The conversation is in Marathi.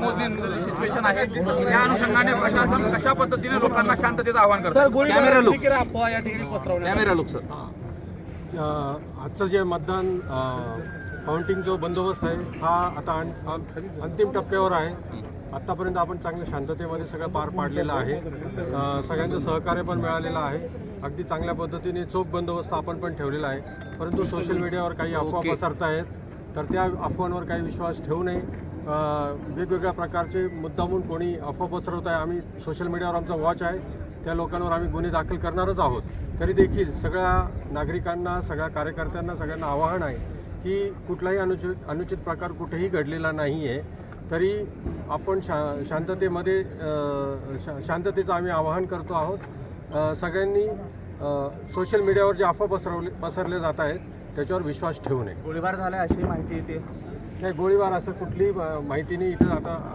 सिच्युएशन आहे. त्या अनुषंगाने प्रशासन कशा पद्धतीने लोकांना शांततेचं आवाहन करतं? सर आजचं जे मतदान काउंटिंग जो बंदोबस्त आहे हा आता अंतिम टप्प्यावर आहे. आत्तापर्यंत आपण चांगल्या शांततेमध्ये सगळं पार पाडलेलं आहे. सगळ्यांचं सहकार्य पण मिळालेलं आहे. अगदी चांगल्या पद्धतीने चोख बंदोबस्त आपण पण ठेवलेला आहे. परंतु सोशल मीडियावर काही अफवा ओके. तर त्या अफवांवर काही विश्वास ठेवू नये. वेगवेगळ्या प्रकारचे मुद्दामून कोणी अफवा पसरवत आहे. आम्ही सोशल मीडियावर आमचा वॉच आहे. त्या लोकांवर आम्ही गुन्हे दाखल करणारच आहोत. तरी देखील सगळ्या नागरिकांना सगळ्या कार्यकर्त्यांना सगळ्यांना आवाहन आहे की कुठलाही अनुचित अनुचित प्रकार कुठेही घडलेला नाही आहे तरी आपण शा शांततेमध्ये शा शांततेचं आम्ही आवाहन करतो आहोत. सगळ्यांनी सोशल मीडियावर जे अफवा पसरवले पसरले जात आहेत त्याच्यावर विश्वास ठेवू नये. गोळीबार झाला अशी माहिती येते. नाही गोळीबार असं कुठलीही अ, माहिती नाही. इथं आता